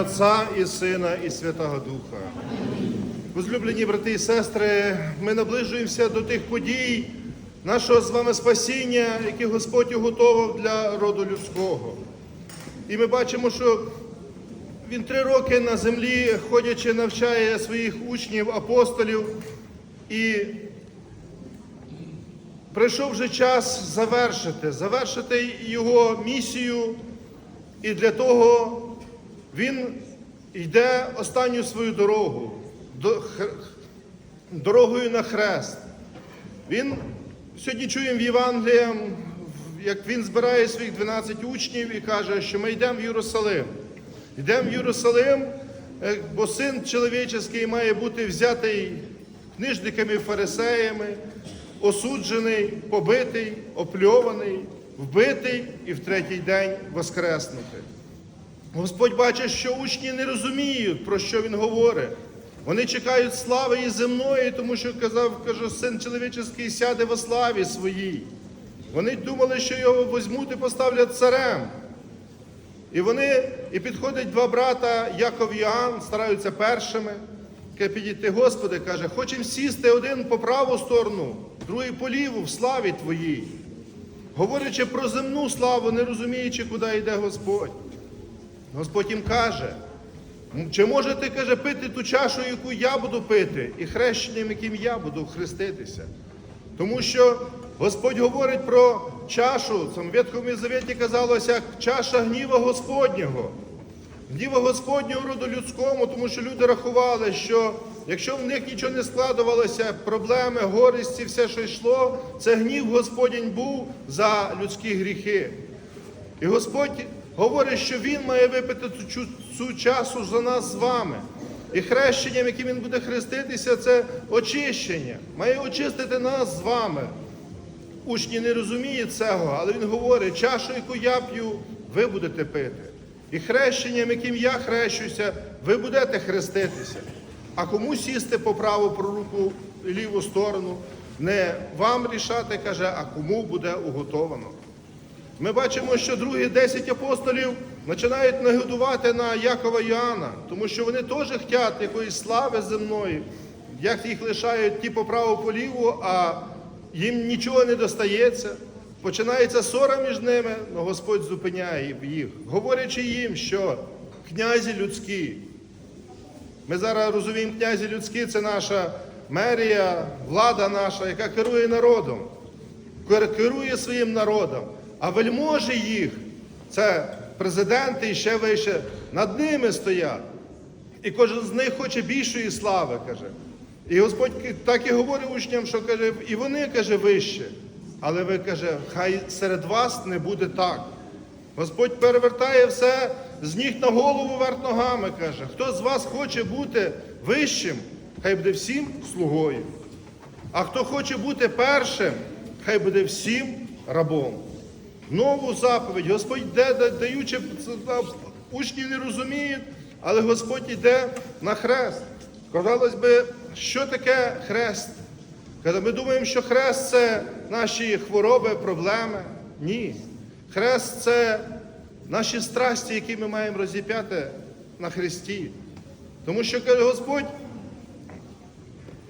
Отця і Сина, і Святого Духа. Возлюблені брати і сестри, ми наближуємося до тих подій нашого з вами спасіння, які Господь уготовив для роду людського. І ми бачимо, що він три роки на землі, ходячи, навчає своїх учнів, апостолів, і прийшов вже час завершити, завершити його місію, і для того він йде останню свою дорогу, дорогою на хрест. Він сьогодні чуємо в Євангеліям, як він збирає своїх 12 учнів і каже, що ми йдемо в Єрусалим. Йдемо в Єрусалим, е, бо син чоловічий має бути взятий книжниками фарисеями, осуджений, побитий, опльований, вбитий і в третій день воскреснути. Господь бачить, що учні не розуміють, про що він говорить. Вони чекають слави і земної, тому що казав, каже, син чоловічий сяде во славі своїй. Вони думали, що його візьмуть і поставлять царем. І вони, і підходять два брата, Яков і Іоанн, стараються першими. Каже, підійти, Господи, каже, хочемо сісти один по праву сторону, другий по ліву, в славі Твоїй. Говорячи про земну славу, не розуміючи, куди йде Господь. Господь їм каже, чи можете, каже, пити ту чашу, яку я буду пити, і хрещенням, яким я буду хреститися. Тому що Господь говорить про чашу, в Ветхому Завіті казалося, як чаша гніва Господнього. Гніва Господнього роду людському, тому що люди рахували, що якщо в них нічого не складувалося, проблеми, горісті, все, що йшло, це гнів Господень був за людські гріхи. І Господь говорить, що Він має випити цю, цю часу за нас з вами. І хрещенням, яким він буде хреститися, це очищення. Має очистити нас з вами. Учні не розуміють цього, але він говорить, чашу, яку я п'ю, ви будете пити. І хрещенням, яким я хрещуся, ви будете хреститися. А кому сісти по праву про і ліву сторону, не вам рішати, каже, а кому буде уготовано. Ми бачимо, що другі 10 апостолів починають нагодувати на Якова і Іоанна, тому що вони теж хочуть якоїсь слави земної, як їх лишають ті по праву по ліву, а їм нічого не достається. Починається ссора між ними, але Господь зупиняє їх, говорячи їм, що князі людські, ми зараз розуміємо, князі людські це наша мерія, влада наша, яка керує народом, керує своїм народом. А вельможі їх, це президенти і ще вище, над ними стоять. І кожен з них хоче більшої слави, каже. І Господь так і говорить учням, що каже, і вони каже вище. Але ви каже, хай серед вас не буде так. Господь перевертає все з ніг на голову вверх ногами, каже. Хто з вас хоче бути вищим, хай буде всім слугою. А хто хоче бути першим, хай буде всім рабом. Нову заповідь, Господь йде, даючи, учні не розуміють, але Господь йде на хрест. Казалось би, що таке хрест? Коли ми думаємо, що хрест це наші хвороби, проблеми. Ні. Хрест це наші страсті, які ми маємо розіп'яти на хресті. Тому що каже Господь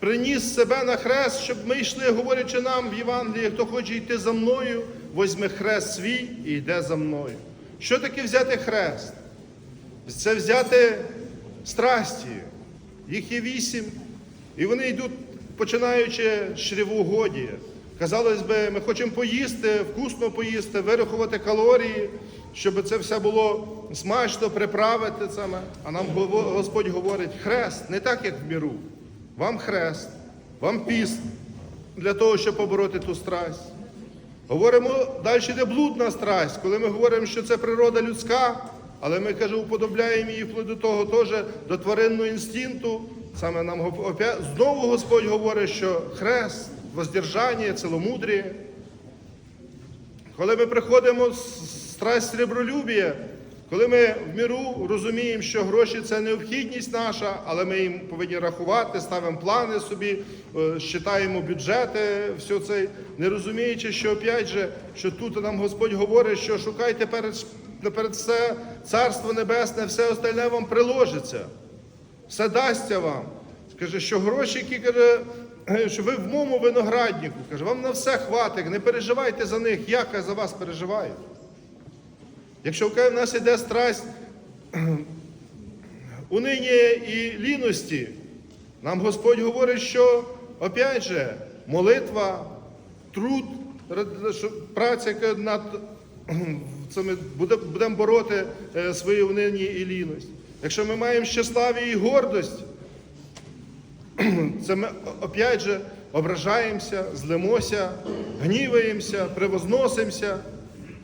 приніс себе на хрест, щоб ми йшли, говорячи нам в Євангелії, хто хоче йти за мною, возьме хрест свій і йде за мною. Що таке взяти хрест? Це взяти страсті. Їх є вісім, і вони йдуть, починаючи з чревоугодія. Казалось би, ми хочемо поїсти, вкусно поїсти, вирахувати калорії, щоб це все було смачно приправити саме. А нам Господь говорить, хрест не так, як в міру. Вам хрест, вам піст для того, щоб побороти ту страсть. Говоримо далі йде блудна страсть, коли ми говоримо, що це природа людська, але ми каже, уподобляємо її вплоть до того теж до тваринного інстинкту. Саме нам знову Господь говорить, що хрест, воздержання, ціломудріє. Коли ми приходимо з страсть сребролюбія, коли ми в міру розуміємо, що гроші це необхідність наша, але ми їм повинні рахувати, ставимо плани собі, е, считаємо бюджети, все це, не розуміючи, що опять же, що тут нам Господь говорить, що шукайте перед наперед все царство небесне, все остальне вам приложиться. Все дасться вам. Каже, що гроші, які каже, що ви в моєму винограднику, каже, вам на все хватить, не переживайте за них, я за вас переживаю. Якщо в нас іде страсть унині і ліності, нам Господь говорить, що опять же, молитва, труд, праця над цими будемо бороти е, свої унині і ліність. Якщо ми маємо щаславі і гордость, це ми опять же ображаємося, злимося, гніваємося, превозносимося.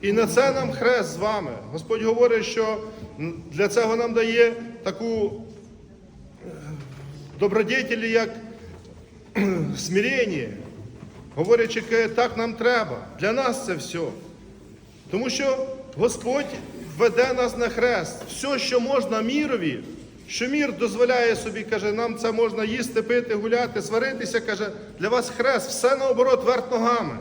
І на це нам хрест з вами. Господь говорить, що для цього нам дає таку е, добродетелі, як смирення. Говорячи, «Ке, так нам треба. Для нас це все. Тому що Господь веде нас на хрест. Все, що можна мірові, що мір дозволяє собі, каже, нам це можна їсти, пити, гуляти, сваритися, каже, для вас хрест, все наоборот, верх ногами.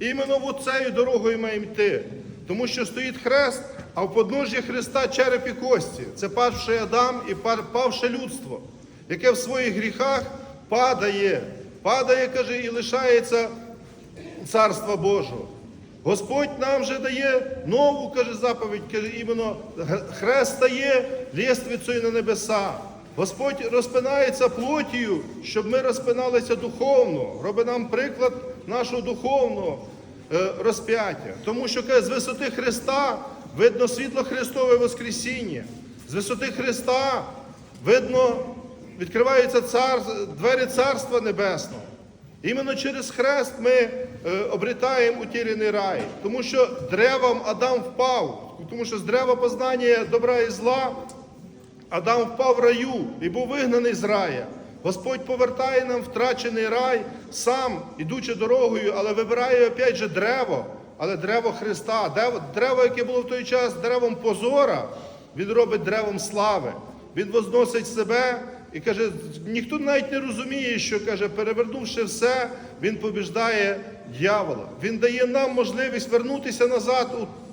Іменно в цією дорогою маємо йти. Тому що стоїть хрест, а в подножжі Христа череп і кості. Це падший Адам і павше людство, яке в своїх гріхах падає, падає, каже, і лишається Царства Божого. Господь нам же дає нову, каже, заповідь, каже, іменно хрест стає лєствицею на небеса. Господь розпинається плотію, щоб ми розпиналися духовно. Робить нам приклад нашого духовного е, розп'яття. Тому що з висоти Христа видно світло Христове Воскресіння. З висоти Христа видно, відкриваються цар, двері Царства Небесного. Іменно через хрест ми е, обретаємо утірений рай, тому що древом Адам впав, тому що з дерева познання добра і зла Адам впав в раю і був вигнаний з рая. Господь повертає нам втрачений рай сам, ідучи дорогою, але вибирає опять же древо, але древо Христа, Дерево- яке було в той час деревом позора, він робить древом слави. Він возносить себе і каже, ніхто навіть не розуміє, що каже, перевернувши все, він побіждає дьявола. Він дає нам можливість вернутися назад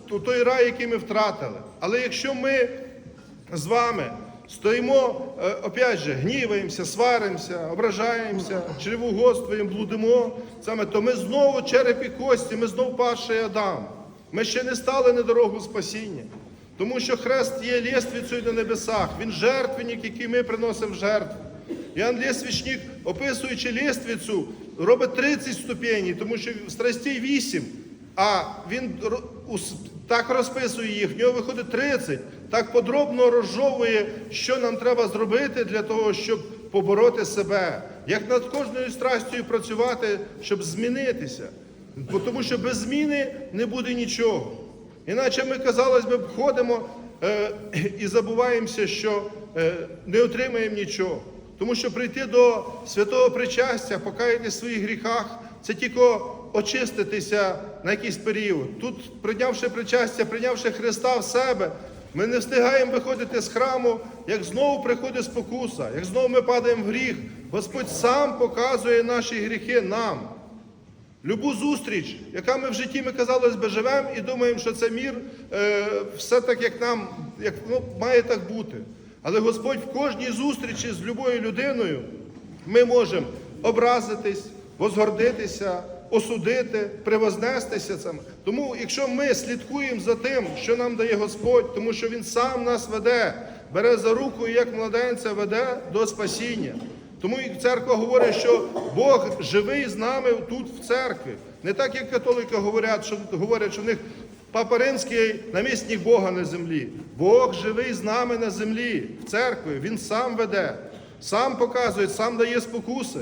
у той рай, який ми втратили. Але якщо ми з вами стоїмо, е, опять же, гніваємося, сваримося, ображаємося, чревугодствуємо, блудимо, саме, то ми знову череп і кості, ми знову падший Адам. Ми ще не стали на дорогу спасіння. Тому що хрест є лєствицею на небесах, він жертвенник, який ми приносимо в жертву. Іоанн Лєствічник, описуючи лєствицю, робить 30 ступеней, тому що в страстей 8, а він так розписує їх, в нього виходить 30, так подробно розжовує, що нам треба зробити для того, щоб побороти себе, як над кожною страстю працювати, щоб змінитися. Бо Тому що без зміни не буде нічого. Іначе ми, казалось би, ходимо е, і забуваємося, що е, не отримаємо нічого. Тому що прийти до святого причастя, покаятися в своїх гріхах, це тільки очиститися на якийсь період. Тут, прийнявши причастя, прийнявши Христа в себе, ми не встигаємо виходити з храму, як знову приходить спокуса, як знову ми падаємо в гріх. Господь сам показує наші гріхи нам. Любу зустріч, яка ми в житті, ми казалось би, живемо і думаємо, що це мір е, все так, як нам як, ну, має так бути. Але Господь в кожній зустрічі з любою людиною ми можемо образитись, возгордитися, осудити, превознестися цим. Тому, якщо ми слідкуємо за тим, що нам дає Господь, тому що Він сам нас веде, бере за руку як младенця веде до спасіння. Тому і церква говорить, що Бог живий з нами тут в церкві. Не так, як католики говорять, що говорять, що в них Папа Римський намісник Бога на землі. Бог живий з нами на землі, в церкві. Він сам веде, сам показує, сам дає спокуси.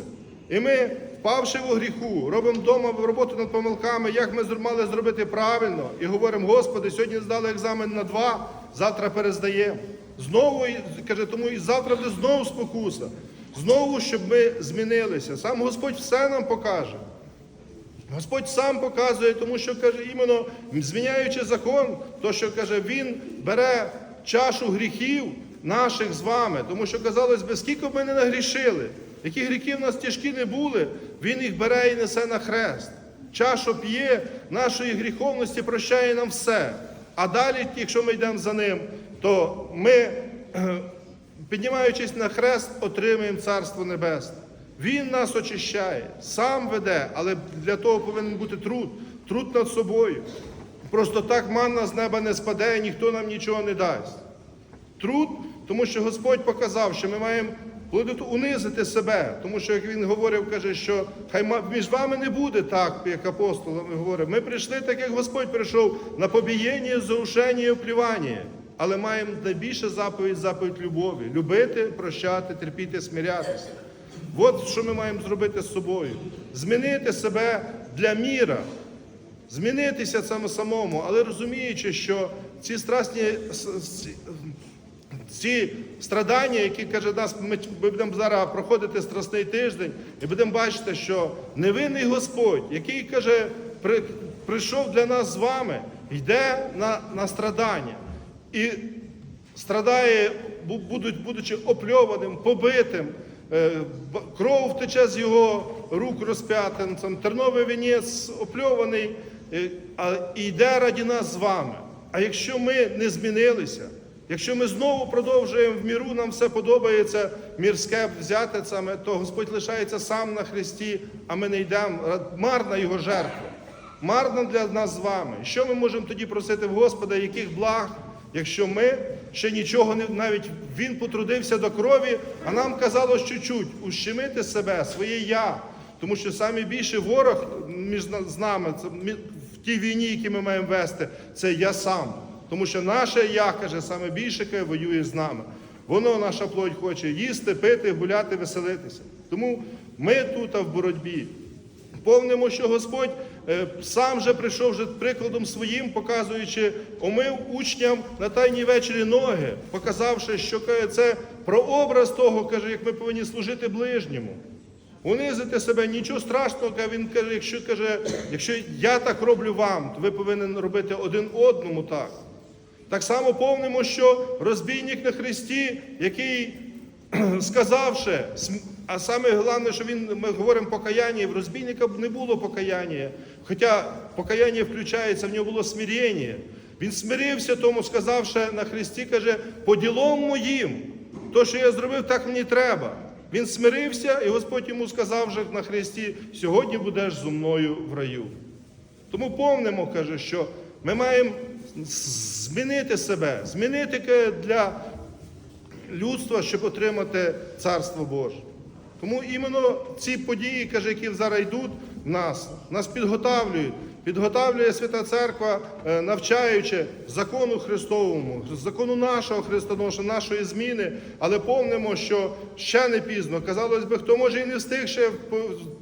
І ми, впавши у гріху, робимо вдома роботу над помилками, як ми мали зробити правильно, і говоримо, Господи, сьогодні здали екзамен на два, завтра перездаємо. Знову каже, тому і завтра буде знову спокуса. Знову, щоб ми змінилися. Сам Господь все нам покаже. Господь сам показує, тому що каже, іменно зміняючи закон, то що каже, Він бере чашу гріхів наших з вами. Тому що казалось би, скільки б ми не нагрішили, які гріхи в нас тяжкі не були, Він їх бере і несе на хрест. Чашу п'є нашої гріховності, прощає нам все. А далі, якщо ми йдемо за ним, то ми, піднімаючись на хрест, отримуємо Царство Небесне. Він нас очищає, сам веде, але для того повинен бути труд, труд над собою. Просто так манна з неба не спаде, і ніхто нам нічого не дасть. Труд, тому що Господь показав, що ми маємо будуть унизити себе, тому що як він говорив, каже, що хай між вами не буде так, як апостолами говорив. Ми прийшли так, як Господь прийшов на побієння, заушення і оплювання. Але маємо найбільше заповідь, заповідь любові. Любити, прощати, терпіти, смирятися. От що ми маємо зробити з собою. Змінити себе для міра. Змінитися самому, але розуміючи, що ці страсні ці страдання, які каже нас, ми будемо зараз проходити страсний тиждень, і будемо бачити, що невинний Господь, який каже, при, прийшов для нас з вами, йде на, на страдання. І страдає, будучи опльованим, побитим, е, кров втече з його рук розп'ятим, терновий вінець опльований, е, а йде раді нас з вами. А якщо ми не змінилися, якщо ми знову продовжуємо в міру, нам все подобається мірське взяти саме, то Господь лишається сам на Христі, а ми не йдемо. Марна його жертва. Марна для нас з вами. Що ми можемо тоді просити в Господа, яких благ, якщо ми ще нічого не навіть Він потрудився до крові, а нам казалось чуть-чуть ущемити себе, своє я. Тому що найбільший ворог між з нами це в тій війні, які ми маємо вести, це я сам. Тому що наше я, каже, саме більше воює з нами. Воно, наша плоть, хоче їсти, пити, гуляти, веселитися. Тому ми тут в боротьбі. Повнимо, що Господь е, сам же прийшов вже прикладом своїм, показуючи, омив учням на тайній вечері ноги, показавши, що це прообраз того, каже, як ми повинні служити ближньому. Унизити себе, нічого страшного, він каже, якщо каже, якщо я так роблю вам, то ви повинні робити один одному так. Так само повнимо, що розбійник на Христі, який сказавши, а саме головне, що він, ми говоримо покаяння, в розбійника не було покаяння. Хоча покаяння включається, в нього було смирення. Він смирився тому, сказавши на Христі, каже, по ділом моїм, то, що я зробив, так мені треба. Він смирився, і Господь йому сказав вже на Христі, сьогодні будеш зо мною в раю. Тому помнимо, каже, що ми маємо змінити себе, змінити для людства, щоб отримати Царство Боже. Тому іменно ці події, каже, які зараз йдуть в нас, нас підготавлюють. Підготавлює Свята Церква, е, навчаючи закону Христовому, закону нашого Христоноша, нашої зміни, але помнимо, що ще не пізно. Казалось би, хто може і не встиг ще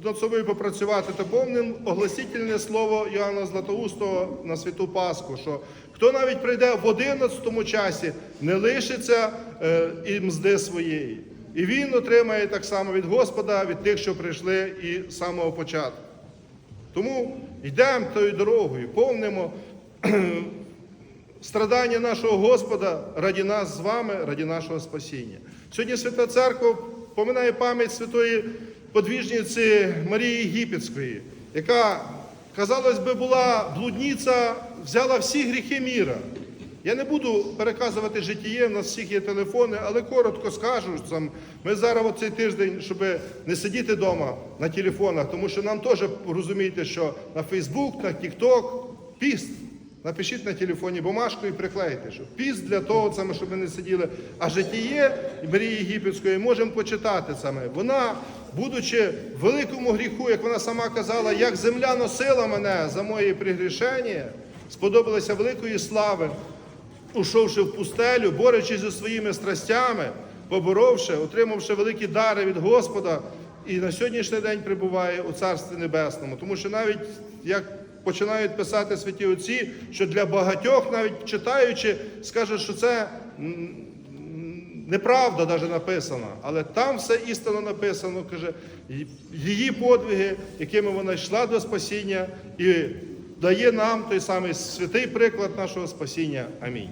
над собою попрацювати, то повним огласительне слово Іоанна Златоустого на святу Пасху, що хто навіть прийде в 11 часі, не лишиться е, і мзди своєї. І він отримає так само від Господа, від тих, що прийшли і з самого початку. Тому йдемо тою дорогою, повнимо страдання нашого Господа раді нас з вами, раді нашого спасіння. Сьогодні Свята Церква поминає пам'ять святої подвіжниці Марії Єгипетської, яка, казалось би, була блудниця, взяла всі гріхи міра. Я не буду переказувати житіє, у нас всіх є телефони, але коротко скажу. Сам, ми зараз цей тиждень, щоб не сидіти вдома на телефонах, тому що нам теж розумієте, що на Фейсбук, на Тікток піст. Напишіть на телефоні бумажку і приклейте, що піст для того, саме, щоб ми не сиділи. А житіє Марії Єгипетської можемо почитати саме. Вона, будучи в великому гріху, як вона сама казала, як земля носила мене за мої пригрішення, сподобалася великої слави ушовши в пустелю, борючись зі своїми страстями, поборовши, отримавши великі дари від Господа, і на сьогоднішній день прибуває у Царстві Небесному. Тому що навіть як починають писати святі отці, що для багатьох, навіть читаючи, скажуть, що це неправда навіть написана, але там все істинно написано, каже, її подвиги, якими вона йшла до спасіння, і дає нам той самий святий приклад нашого спасіння. Амінь.